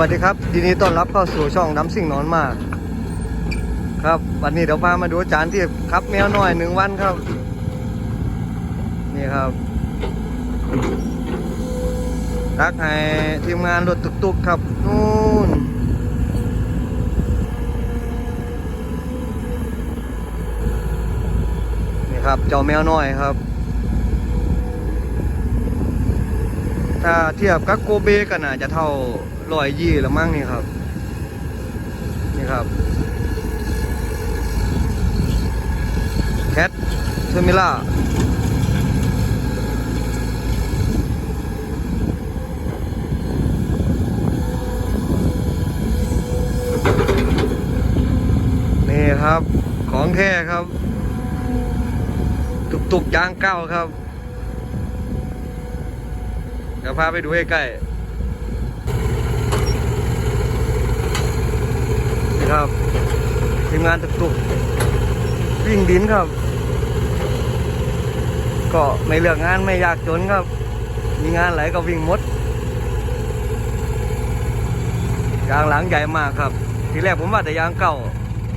วัสดีครับยินดีต้อนรับเข้าสู่ช่องน้ำสิ่งนอนมาก ครับวันนี้เดี๋ยวพามาดูจารย์ที่ครับแมวน้อยหนึ่งวันครับ นี่ครับรักให้ทีมงานรถตุกๆครับนู่นนี่ครับเจ้าแมวน้อยครับ ถ้าเทียบกับโกเบก็น่าจะเท่า ร้อยยี่ละมั้งนี่ครับ นี่ครับแคทเทอร์มิล่านี่ครับ ของแท้ครับ ตุกๆยางเก้าครับเดี๋ยวพาไปดูใกล้ๆนี่ ครับทีมงานตุกตุกวิ่งดินครับ ก็ไม่เลือกงานไม่อยากจนครับ มีงานไหลก็วิ่งมดยางหลังใหญ่มากครับ ทีแรกผมว่าแต่ยางเก่า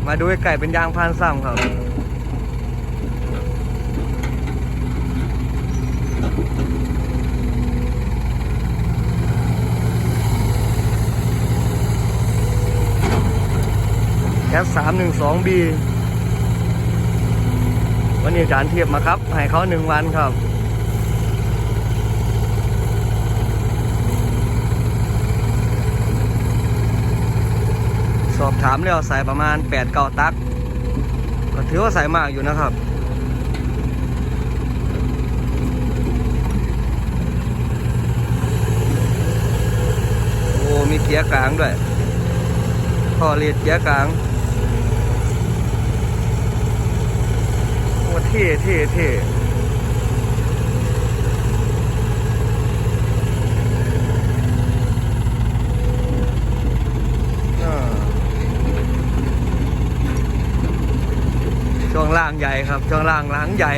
มาดูใกล้เป็นยางพานซ้ำครับ แคสสามหนึ่งสองบีวันนี้อาจารย์เทียบมาครับ ให้เขาหนึ่งวันครับสอบถามแล้วใส่ประมาณแปดเก้าตัก ก็ถือว่าใส่มากอยู่นะครับ โอ้ มีเกียร์กลางด้วยพอเรียดเกียร์กลาง โอ้ เท่เท่เท่อ่าช่องล่างใหญ่ครับ ช่องล่างหลังใหญ่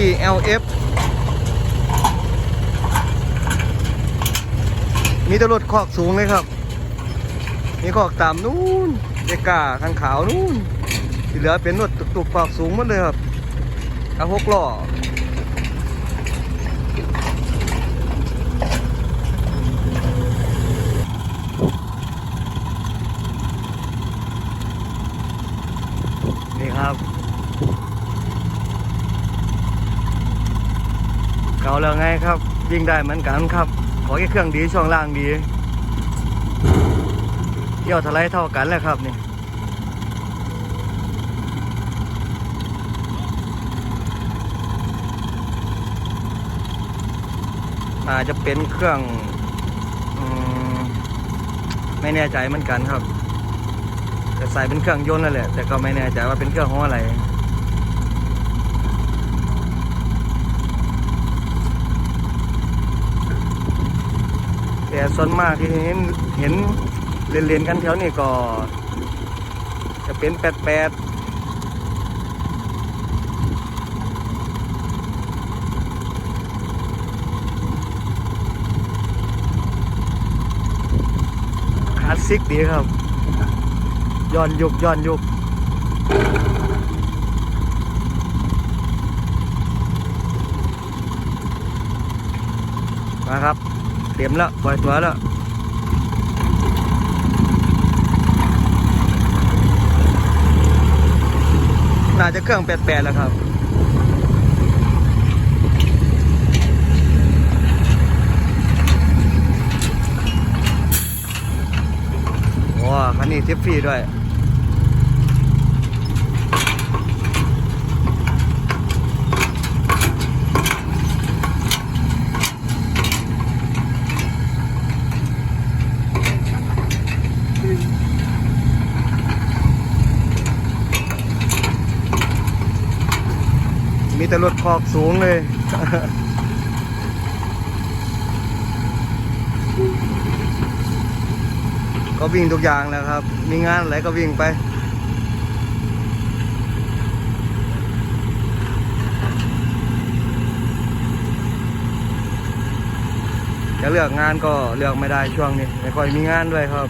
ELF มีแตรถคอกสูงเลยครับ มีคอกตามนู้นเดกาข้างขาวนู้นที่เหลือเป็นรถตุกๆคอกสูงหมดเลยครับเอาหกล้อนี่ครับ เก่าแล้วไงครับยิ่งได้เหมือนกันครับ ขอแค่เครื่องดีช่วงล่างดีเกี่ยวทลายเท่ากันแหล้วครับนี่อาจจะเป็นเครื่องอมไม่แน่ใจเหมือนกันครับแต่ใส่เป็นเครื่องยนต์นั่นแหละแต่ก็ไม่แน่ใจว่าเป็นเครื่องของอะไร แต่ส่วนมากที่เห็นเห็นเล่นๆกันแถวนี้ก็ จะเป็นแปดแปดคลาสสิกดีครับย้อนยุกย้อนยุกมาครับ ตรียมแล้วปล่อยตัวแล้วน่าจะเครื่องแปดๆแล้วครับว้าคันนี้ทิปฟรีด้วย แต่รถคอกสูงเลย ก็วิ่งทุกอย่างแล้วครับ มีงานอะไรก็วิ่งไปจะเลือกงานก็เลือกไม่ได้ช่วงนี้ ไม่ค่อยมีงานด้วยครับ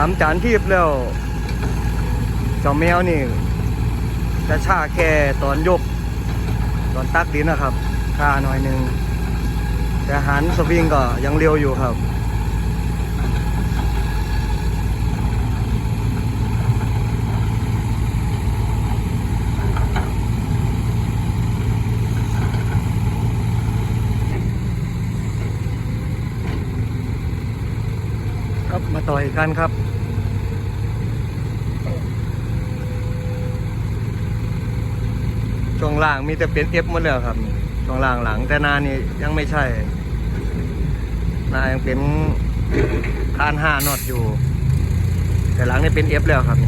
ามจานทีบแล้ว เจ้าแมวนี่จะชาแค่ตอนยก ตอนตักดินนะครับช้าหน่อยหนึงแต่หันสวิงก็ยังเร็วอยู่ครับครับมาต่อยกันครับ ช่วงล่างมีแต่เป็นเอฟหมดเลยครับ ช่วงล่างหลังแต่นานี่ยังไม่ใช่นายังเป็นคานห้าน็อตอยู่ แต่หลังนี่เป็นเอฟแล้วครับ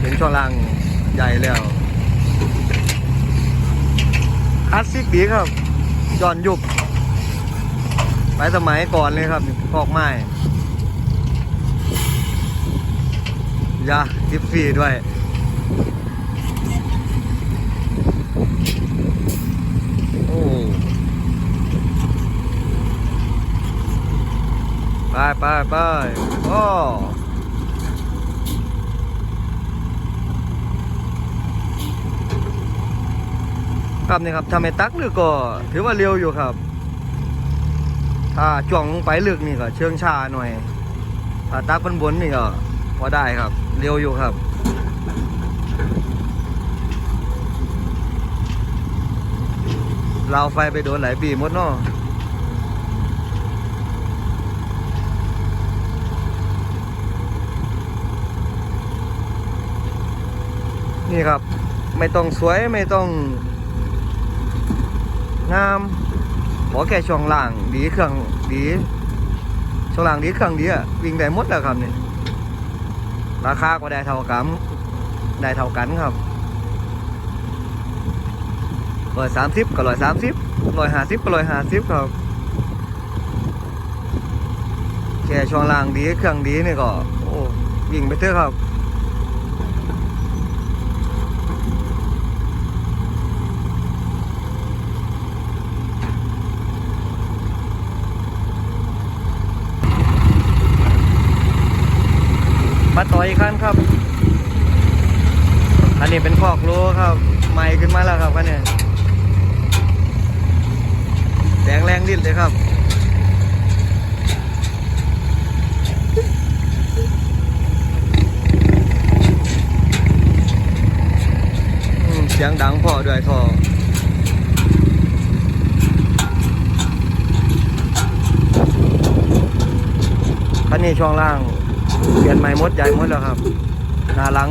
เป็นช่วงล่างใหญ่แล้วคลาสสิกดีครับย้อนยุคไปสมัยก่อนเลยครับพอกไม้ยาทิฟฟรีด้วย ไปไปไปโอ้ครับนี่ครับทำให้ตักลึกก็ถือว่าเร็วอยู่ครับ ถ้าจ่วงลงไปลึกนี่ก็เชิงชาหน่อย ถ้าตักบนบนนี่ก็พอได้ครับ เร็วอยู่ครับเราไฟไปโดนหลายปีหมดเนาะ นี่ครับ ไม่ต้องสวยไม่ต้อง งามขอแค่ช่วงล่างดีเครื่องดีช่วงล่างดีเครื่องดีอะวิ่งได้หมดแล้วครับนี่ราคาก็ได้เท่ากันได้เท่ากันครับร้อยสามสิบก็ร้อยสามสิบร้อยห้าสิบก็ร้อยห้าสิบครับแค่ช่วงล่างดีเครื่องดีนี่ก็ โอ้วิ่งไปเถอะครับ มาต่ออีกคันครับ อันนี้เป็นคอกโลครับใหม่ขึ้นมาแล้วครับคันนี้แดงแรงดิ้นเลยครับเสียงดังพอด้วยท่อคันนี้ช่วงล่าง เปลี่ยนใหม่มดใหญ่มดแล้วครับหน้าหลัง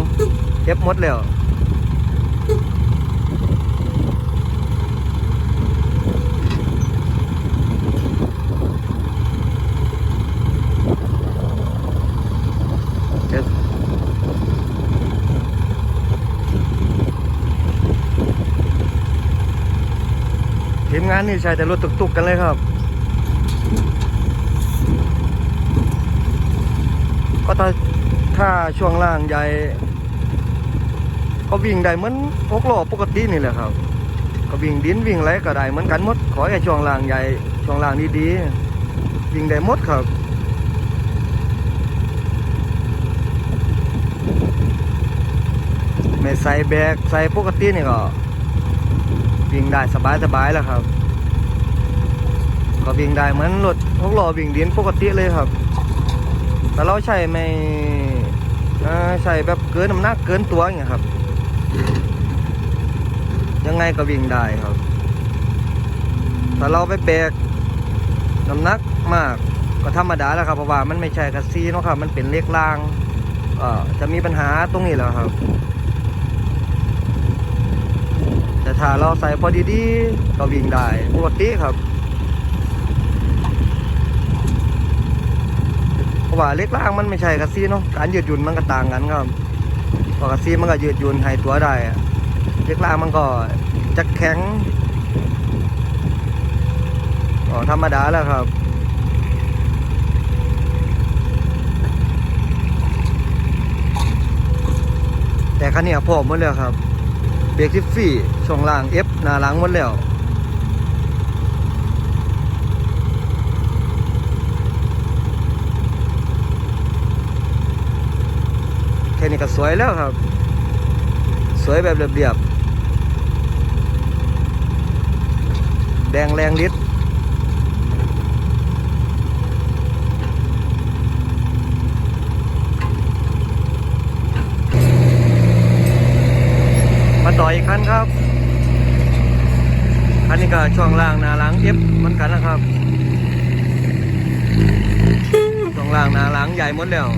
เก็บมดแล้วเก็บทีมงานนี่ใช้แต่รถตุกๆกันเลยครับ ถ้าถ้าช่วงล่างใหญ่ก็วิ่งได้เหมือนหกล้อปกตินี่แหละครับ ก็วิ่งดินวิ่งไรก็ได้เหมือนกันหมด ขอแค่ช่วงล่างใหญ่ช่วงล่างดีๆวิ่งได้หมดครับไม่ใส่แบกใส่ปกตินี่ก็วิ่งได้สบายๆแล้วครับ ก็วิ่งได้เหมือนรถหกล้อวิ่งดินปกติเลยครับ แต่เราใช้ไม่ใช้แบบเกินน้ำหนักเกินตัวอย่างเงี้ยครับ ยังไงก็วิ่งได้ครับ แต่เราไปแบกน้ำหนักมากก็ธรรมดาแล้วครับเพราะว่ามันไม่ใช่คัสซีเนาะครับ มันเป็นเล็กล่างจะมีปัญหาตรงนี้แหล้วครับ แต่ถ้าเราใส่พอดีๆก็วิ่งได้ปกติครับ ราะว่าเล็กล่างมันไม่ใช่กระซีเนาะการยืดหยุ่นมันก็ต่างกันครับพรากระซีมันก็ยืดหยุ่นให้ตัวได้อะเล็กล่างมันก็จะแข็งก็ธรรมดาแล้วครับแต่คันนี้พร้อมหมดแล้วครับ เบรกทิฟฟี่ช่วงล่าง F หน้าหลังหมดแล้ว ค่นี้ก็สวยแล้วครับ สวยแบบเรียบๆแดงแรงลิดมาต่ออีกคันครับ คันนี้ก็ช่วงล่างหน้าหลัง F เหมือนกันนะครับ ช่วงล่างหน้าหลังใหญ่หมดแล้ว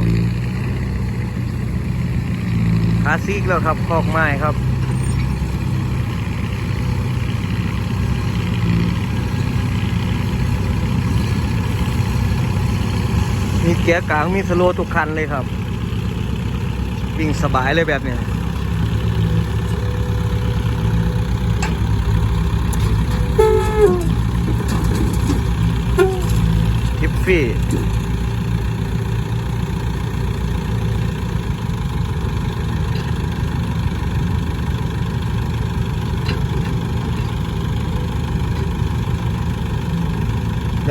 คลาสสิกแล้วครับคอกไม้ครับมีเกียร์กลางมีสโลทุกคันเลยครับ วิ่งสบายเลยแบบเนี้ยทิฟฟี่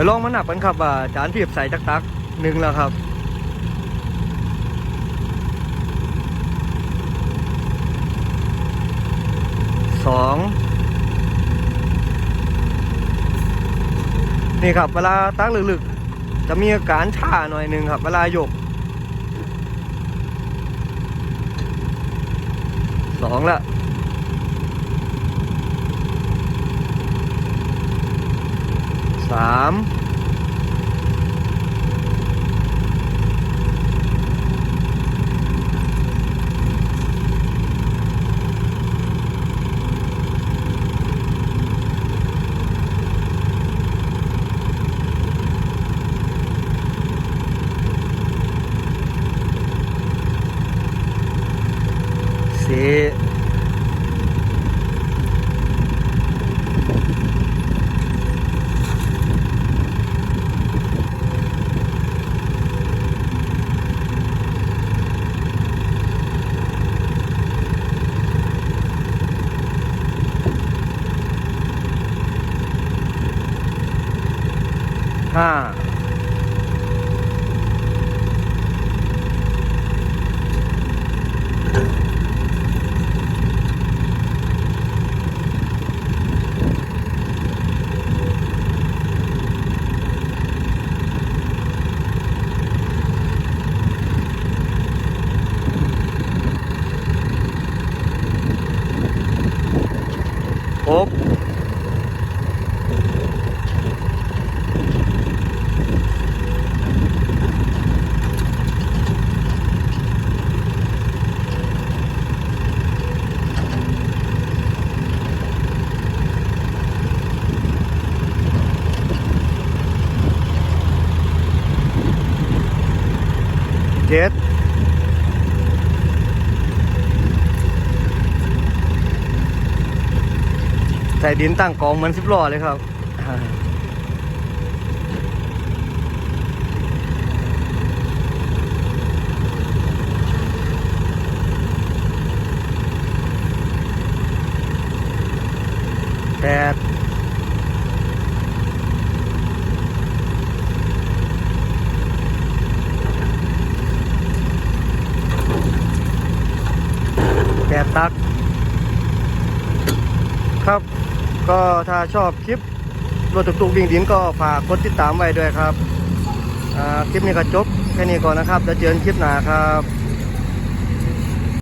ยวลองมานับกันครับว่าจานเพียบใส่จักตักหนึ่งแล้วครับสองนี่ครับเวลาตักลึกๆ จะมีอาการชาหน่อยหนึ่งครับ เวลาหยกสองละ สามสี่ห้าหก เจ็ดใส่ดินตั้งกองเหมือนสิบล้อเลยครับแปดแปดตัก ครับ ก็ถ้าชอบคลิปรถตุกๆวิ่งดินก็ฝากกดติดตามไว้ด้วยครับคลิปนี้ก็จบแค่นี้ก่อนนะครับ จะเจอกันคลิปหน้าครับ